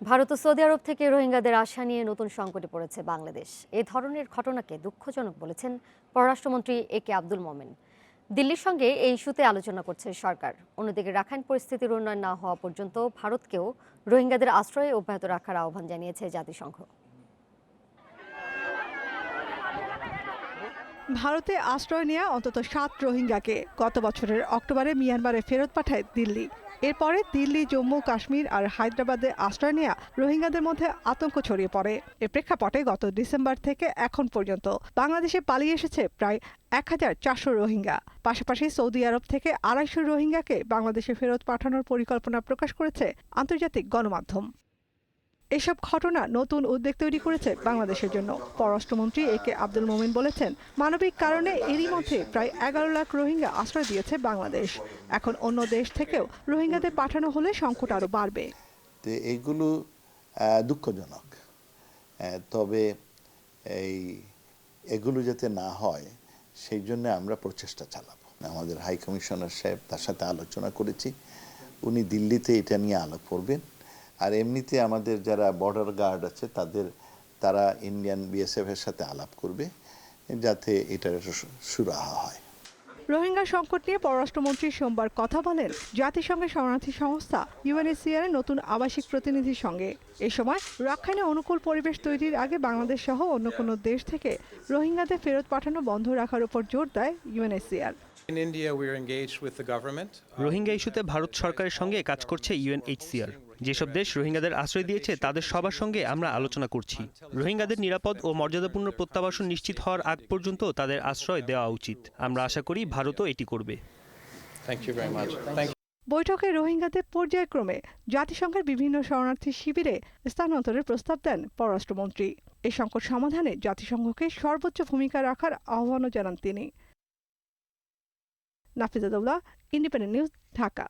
ভারত ও Saudi আরব থেকে রোহিঙ্গাদের আশা নিয়ে নতুন সংকটে পড়েছে বাংলাদেশ। এ ধরনের ঘটনাকে দুঃখজনক বলেছেন পররাষ্ট্রমন্ত্রী এ কে আব্দুল মোমেন। দিল্লির সঙ্গে এই ইস্যুতে আলোচনা করছে সরকার। অন্যদিকে রাখাইন পরিস্থিতির উন্নয়ন না হওয়া পর্যন্ত ভারতকেও রোহিঙ্গাদের আশ্রয়ে অব্যাহত রাখার আহ্বান জানিয়েছে জাতিসংঘ। ভারতে আশ্রয় নেওয়া অন্তত সাত রোহিঙ্গাকে গত বছরের অক্টোবরে মিয়ানমারে ফেরত পাঠায় দিল্লি। এরপরে দিল্লি, জম্মু, কাশ্মীর আর হায়দ্রাবাদে আশ্রয় নেওয়া রোহিঙ্গাদের মধ্যে আতঙ্ক ছড়িয়ে পড়ে। এ প্রেক্ষাপটে গত ডিসেম্বর থেকে এখন পর্যন্ত বাংলাদেশে পালিয়ে এসেছে প্রায় এক হাজার চারশো রোহিঙ্গা। পাশাপাশি সৌদি আরব থেকে আড়াইশো রোহিঙ্গাকে বাংলাদেশে ফেরত পাঠানোর পরিকল্পনা প্রকাশ করেছে আন্তর্জাতিক গণমাধ্যম। এসব ঘটনা নতুন উদ্বেগ তৈরি করেছে বাংলাদেশের জন্য। পররাষ্ট্রমন্ত্রী এ কে আব্দুল মোমিন বলেছেন, মানবিক কারণে এরই মধ্যে প্রায় এগারো লাখ রোহিঙ্গা আশ্রয় দিয়েছে বাংলাদেশ। এখন অন্য দেশ থেকেও রোহিঙ্গাদের পাঠানো হলে সংকট আরও বাড়বে। তো এইগুলো দুঃখজনক। তবে এই, এগুলো যাতে না হয়, সেই জন্য আমরা প্রচেষ্টা চালাবো। আমাদের হাই কমিশনার সাহেব তার সাথে আলোচনা করেছি। উনি দিল্লিতে এটা নিয়ে আলোক করবেন। আর এমনিতে আমাদের যারা বর্ডার গার্ড আছে তাদের তারা ইন্ডিয়ান বিএসএফ এর সাথে আলাপ করবে যাতে এটার সুরাহা হয়। রোহিঙ্গা সংকট নিয়ে পররাষ্ট্রমন্ত্রী সোমবার কথা বলেন জাতিসংঘের শরণার্থী সংস্থা ইউএনএসিআর এর নতুন আবাসিক প্রতিনিধির সঙ্গে। এ সময় রাখাইনে অনুকূল পরিবেশ তৈরির আগে বাংলাদেশ সহ অন্য কোনো দেশ থেকে রোহিঙ্গাদের ফেরত পাঠানো বন্ধ রাখার উপর জোর দেয় ইউএনএসিআর government. রোহিঙ্গা ইস্যুতে ভারত সরকারের সঙ্গে কাজ করছে ইউএনএইচসিআর যেসব দেশ রোহিঙ্গাদের আশ্রয় দিয়েছে তাদের সবার সঙ্গে আমরা আলোচনা করছি। রোহিঙ্গাদের নিরাপদ ও মর্যাদাপূর্ণ প্রত্যাবাসন নিশ্চিত হওয়ার আগ পর্যন্ত তাদের আশ্রয় দেওয়া উচিত। আমরা আশা করি ভারতও এটি করবে। বৈঠকে রোহিঙ্গাদের পর্যায়ক্রমে জাতিসংঘের বিভিন্ন শরণার্থী শিবিরে স্থানান্তরের প্রস্তাব দেন পররাষ্ট্রমন্ত্রী। এ সংকট সমাধানে জাতিসংঘকে সর্বোচ্চ ভূমিকা রাখার আহ্বানও জানান তিনি। Nafiza Daula independent news Dhaka.